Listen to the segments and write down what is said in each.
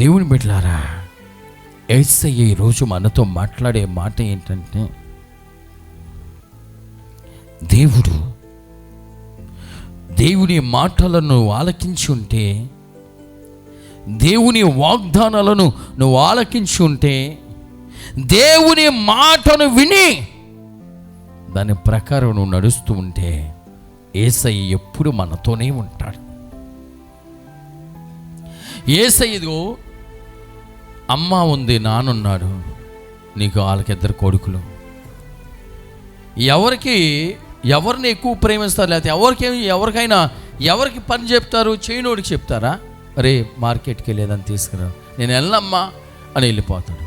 దేవుని బిడ్డలారా ఏసయ్య ఈరోజు మనతో మాట్లాడే మాట ఏంటంటే దేవుడు దేవుని మాటలను ఆలకించి ఉంటే దేవుని వాగ్దానాలను నువ్వు ఆలకించి ఉంటే దేవుని మాటను విని దాని ప్రకారం నువ్వు నడుస్తూ ఉంటే ఏసై ఎప్పుడు మనతోనే ఉంటాడు. ఏసయ్యదో అమ్మ ఉంది నానున్నాడు నీకు వాళ్ళకిద్దరు కొడుకులు. ఎవరికి ఎవరిని ఎక్కువ ప్రేమిస్తారు లేకపోతే ఎవరికి ఎవరికైనా ఎవరికి పని చెప్తారు చేయనోడికి చెప్తారా? అరే మార్కెట్కి వెళ్ళేదని తీసుకురా నేను వెళ్ళమ్మా అని వెళ్ళిపోతాడు.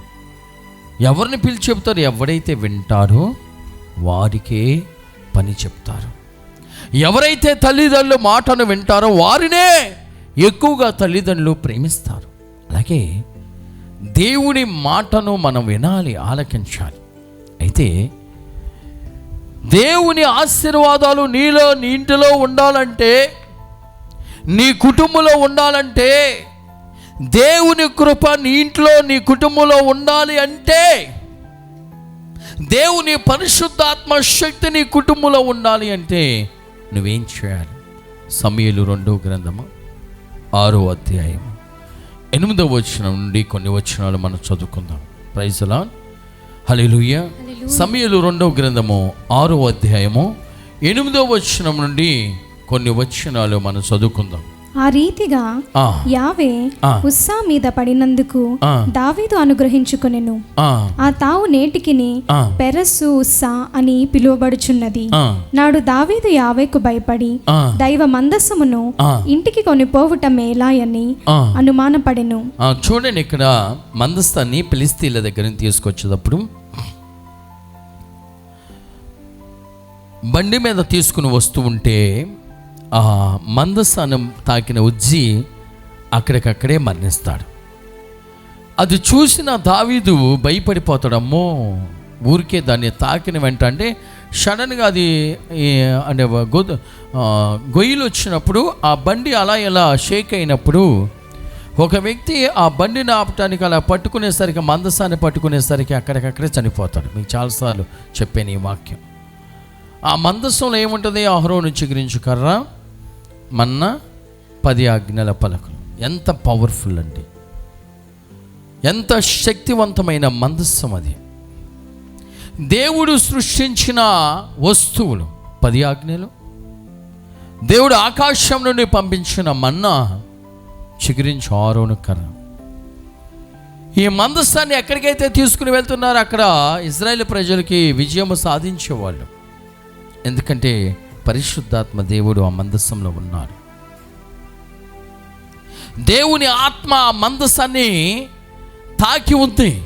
ఎవరిని పిలిచి చెప్తారు ఎవడైతే వింటారో వారికే పని చెప్తారు. ఎవరైతే తల్లిదండ్రులు మాటను వింటారో వారినే ఎక్కువగా తల్లిదండ్రులు ప్రేమిస్తారు. అలాగే దేవుని మాటను మనం వినాలి ఆలకించాలి. అయితే దేవుని ఆశీర్వాదాలు నీలో నీ ఇంటిలో ఉండాలంటే నీ కుటుంబంలో ఉండాలంటే దేవుని కృప నీ ఇంట్లో నీ కుటుంబంలో ఉండాలి అంటే దేవుని పరిశుద్ధాత్మ శక్తి నీ కుటుంబంలో ఉండాలి అంటే నువ్వేం చేయాలి? సమయలు రెండో గ్రంథము ఆరో అధ్యాయం ఎనిమిదో వచనం నుండి కొన్ని వచనాలు మనం చదువుకుందాం. ప్రైజలా హల్లెలూయా సమయలు రెండవ గ్రంథము ఆరో అధ్యాయము ఎనిమిదో వచనం నుండి కొన్ని వచనాలు మనం చదువుకుందాం. ఆ రీతిగా యావే. ఉస్సా మీద పడినందుకు. దావీదు అనుగ్రహించుకొనెను ఆ, తావు నేటికిని. పెరస్సు ఉస్సా అని పిలువబడుచున్నది నాడు దావీదు యావేకు భయపడి దైవ మందస్సమును ఆ. ఇంటికి కొని పోవుట మేలాయని. అనుమానపడెను చూడండి ఇక్కడ మందస్థాన్ని పిలిస్తీల దగ్గర తీసుకొచ్చేటప్పుడు బండి మీద తీసుకుని వస్తూ ఉంటే మందస్థానం తాకిన ఉజ్జి అక్కడికక్కడే మరణిస్తాడు. అది చూసిన దావీదు భయపడిపోతాడు అమ్మో! ఊరికే దాన్ని తాకిన వెంట అంటే సడన్గా అది అంటే గొ గొయ్యిలు వచ్చినప్పుడు ఆ బండి అలా ఇలా షేక్ అయినప్పుడు ఒక వ్యక్తి ఆ బండిని ఆపటానికి అలా పట్టుకునేసరికి మందసాన్ని పట్టుకునేసరికి అక్కడికక్కడే చనిపోతాడు. మీకు చాలాసార్లు చెప్పాను ఈ వాక్యం. ఆ మందస్సంలో ఏముంటుంది? నుంచి చిగురించు కర్ర మన్న పది ఆజ్ఞల పలకలు. ఎంత పవర్ఫుల్ అండి ఎంత శక్తివంతమైన మందస్సం అది. దేవుడు సృష్టించిన వస్తువులు పది ఆజ్ఞలు. దేవుడు ఆకాశం నుండి పంపించిన మన్నా చిగురించి ఆరోను కర్ర. ఈ మందస్థాన్ని ఎక్కడికైతే తీసుకుని వెళ్తున్నారో అక్కడ ఇజ్రాయెల్ ప్రజలకి విజయం సాధించేవాళ్ళు. ఎందుకంటే పరిశుద్ధాత్మ దేవుడు ఆ మందస్సంలో ఉన్నాడు దేవుని ఆత్మ ఆ మందస్సాన్ని తాకి ఉంది.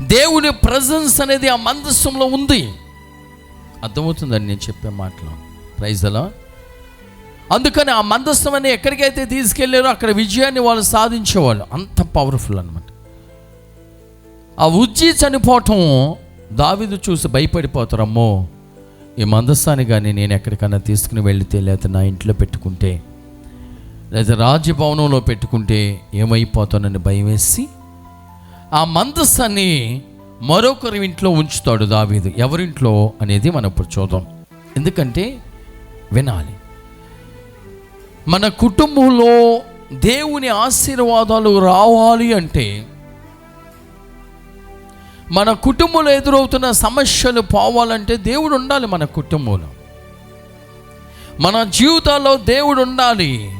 దేవుని ప్రజెన్స్ అనేది ఆ మందస్సంలో ఉంది. అర్థమవుతుందని నేను చెప్పే మాటలు. ప్రైజ్ అలా అందుకని ఆ మందస్సం అని ఎక్కడికైతే తీసుకెళ్ళారో అక్కడ విజయాన్ని వాళ్ళు సాధించేవాళ్ళు. అంత పవర్ఫుల్ అనమాట ఆ ఉజ్జి చనిపోవటం దావిదు చూసి భయపడిపోతారు అమ్మో! ఈ మందస్థాన్ని కానీ నేను ఎక్కడికైనా తీసుకుని వెళితే లేకపోతే నా ఇంట్లో పెట్టుకుంటే లేదా రాజభవనంలో పెట్టుకుంటే ఏమైపోతానని భయం వేసి ఆ మందస్సాన్ని మరొకరి ఇంట్లో ఉంచుతాడు దావీదు. ఎవరింట్లో అనేది మనం ఇప్పుడు చూద్దాం. ఎందుకంటే వినాలి. మన కుటుంబంలో దేవుని ఆశీర్వాదాలు రావాలి అంటే మన కుటుంబంలో ఎదురవుతున్న సమస్యలు పోవాలంటే దేవుడు ఉండాలి మన కుటుంబంలో. మన జీవితాల్లో దేవుడు ఉండాలి.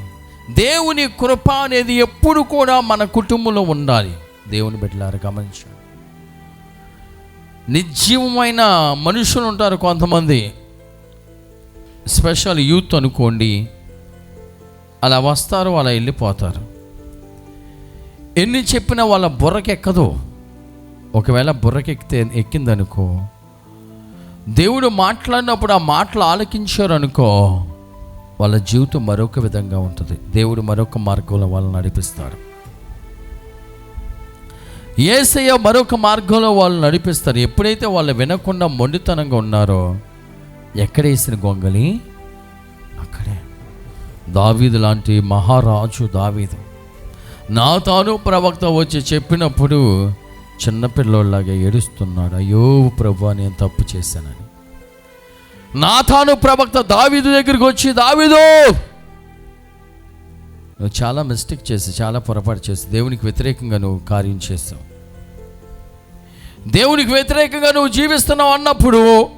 దేవుని కృప అనేది ఎప్పుడు కూడా మన కుటుంబంలో ఉండాలి. దేవుని బిడ్డలారు గమనించు నిర్జీవమైన మనుషులు ఉంటారు కొంతమంది. స్పెషల్ యూత్ అనుకోండి. అలా వస్తారు అలా వెళ్ళిపోతారు. ఎన్ని చెప్పినా వాళ్ళ బుర్రకెక్కదు. ఒకవేళ బుర్రకెక్కితే ఎక్కిందనుకో దేవుడు మాట్లాడినప్పుడు ఆ మాటలు ఆలకించారు అనుకో వాళ్ళ జీవితం మరొక విధంగా ఉంటుంది. దేవుడు మరొక మార్గంలో వాళ్ళని నడిపిస్తాడు ఏసయ్య మరొక మార్గంలో వాళ్ళు నడిపిస్తారు. ఎప్పుడైతే వాళ్ళు వినకుండా మొండితనంగా ఉన్నారో ఎక్కడ వేసిన గొంగలి అక్కడే. దావీదు లాంటి మహారాజు దావీదు. నా తాను ప్రవక్త వచ్చి చెప్పినప్పుడు చిన్నపిల్లోళ్ళలాగా ఏడుస్తున్నాడు అయ్యో ప్రభు నేను తప్పు చేశానని. నా తాను ప్రవక్త దావీదు దగ్గరికి వచ్చి దావీదు నువ్వు చాలా మిస్టేక్ చేసి చాలా పొరపాటు చేసి దేవునికి వ్యతిరేకంగా నువ్వు కార్యం చేస్తావు దేవునికి వ్యతిరేకంగా నువ్వు జీవిస్తున్నావు అన్నప్పుడు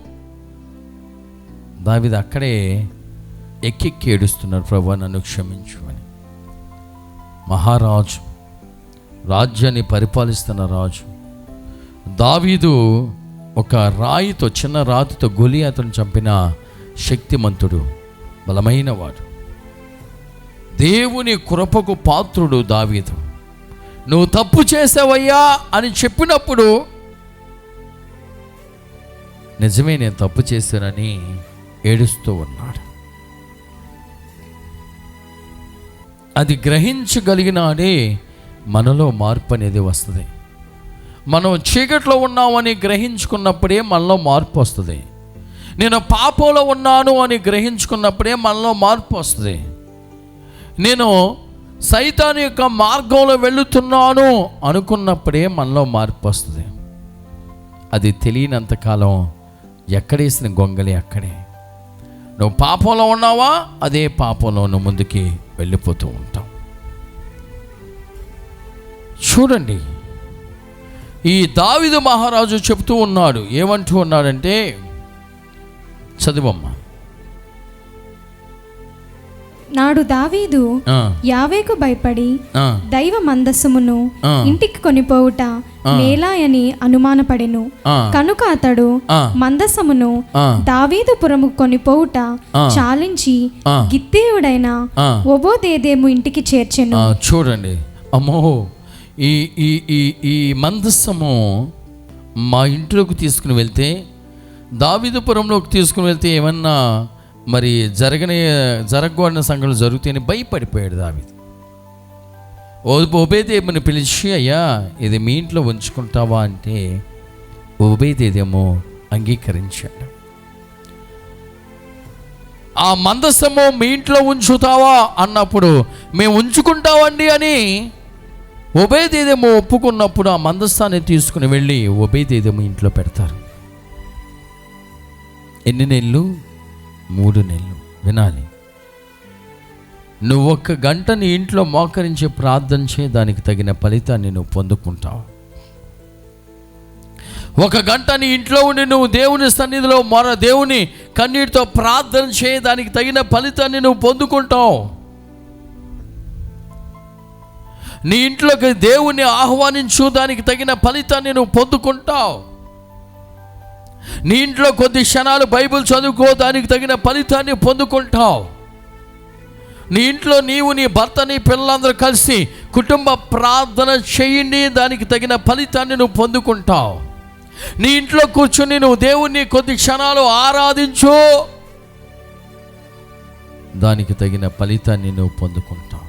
దావిది అక్కడే ఎక్కెక్కి ఏడుస్తున్నాడు ప్రభు నన్ను క్షమించు అని. మహారాజు రాజ్యాన్ని పరిపాలిస్తున్న రాజు. దావీదు ఒక రాయితో చిన్న రాతితో గొలియాతను చంపిన శక్తిమంతుడు బలమైన వాడు దేవుని కృపకు పాత్రుడు దావీదు. నువ్వు తప్పు చేసావయ్యా అని చెప్పినప్పుడు నిజమే నేను తప్పు చేశానని ఏడుస్తూ ఉన్నాడు. అది గ్రహించగలిగినాడే మనలో మార్పు అనేది వస్తుంది. మనం చీకట్లో ఉన్నామని గ్రహించుకున్నప్పుడే మనలో మార్పు వస్తుంది. నేను పాపంలో ఉన్నాను అని గ్రహించుకున్నప్పుడే మనలో మార్పు వస్తుంది. నేను సైతాన్ యొక్క మార్గంలో వెళుతున్నాను అనుకున్నప్పుడే మనలో మార్పు వస్తుంది. అది తెలియనంతకాలం ఎక్కడేసిన గొంగలి అక్కడే. నువ్వు పాపంలో ఉన్నావా? అదే పాపంలో నువ్వు ముందుకి వెళ్ళిపోతూ ఉంటావు. చూడండి. ఈ దావిదు మహారాజు చెప్తూ ఉన్నాడు. ఏమంటూ ఉన్నాడంటే చదువమ్మా. నాడు దావీదు యావేకు భయపడి దైవ మందస్సుమును. ఇంటికి కొనిపోవుట మేలాయని అనుమానపడెను. కనుక అతడు. మందసమును ఆ. దావీదు పురము కొనిపోవుట చాలించి. గిత్తీయుడైన. ఒబోదేదేము ఇంటికి చేర్చెను. చూడండి. అమ్మో. ఈ ఈ ఈ ఈ మందస్సము మా ఇంట్లోకి తీసుకుని వెళ్తే దావిదపురంలోకి తీసుకుని వెళ్తే ఏమన్నా మరి జరగని జరగకూడని సంఘటనలు జరుగుతాయని భయపడిపోయాడు దావిది. ఓ పిలిచి అయ్యా ఇది మీ ఇంట్లో ఉంచుకుంటావా? అంటే ఉభయదేదేమో అంగీకరించాడు. ఆ మందస్సము మీ ఇంట్లో ఉంచుతావా? అన్నప్పుడు మేము ఉంచుకుంటామండి అని ఉభయదేదేమో ఒప్పుకున్నప్పుడు ఆ మందస్థాన్ని తీసుకుని వెళ్ళి ఉభయదేదేమో ఇంట్లో పెడతారు. ఎన్ని నెలలు? మూడు నెలలు. వినాలి. నువ్వు ఒక్క గంట నీ ఇంట్లో మోకరించి ప్రార్థన చే దానికి తగిన ఫలితాన్ని నువ్వు పొందుకుంటావు. ఒక గంట నీ ఇంట్లో ఉండి నువ్వు దేవుని సన్నిధిలో మరో దేవుని కన్నీటితో ప్రార్థన చేయడానికి తగిన ఫలితాన్ని నువ్వు పొందుకుంటావు. నీ ఇంట్లోకి దేవుణ్ణి ఆహ్వానించు దానికి తగిన ఫలితాన్ని నువ్వు పొందుకుంటావు. నీ ఇంట్లో కొద్ది క్షణాలు బైబిల్ చదువుకో దానికి తగిన ఫలితాన్ని పొందుకుంటావు. నీ ఇంట్లో నీవు నీ భర్త నీ పిల్లలందరూ కలిసి కుటుంబ ప్రార్థన చేయండి దానికి తగిన ఫలితాన్ని నువ్వు పొందుకుంటావు. నీ ఇంట్లో కూర్చుని నువ్వు దేవుణ్ణి కొద్ది క్షణాలు ఆరాధించు దానికి తగిన ఫలితాన్ని నువ్వు పొందుకుంటావు.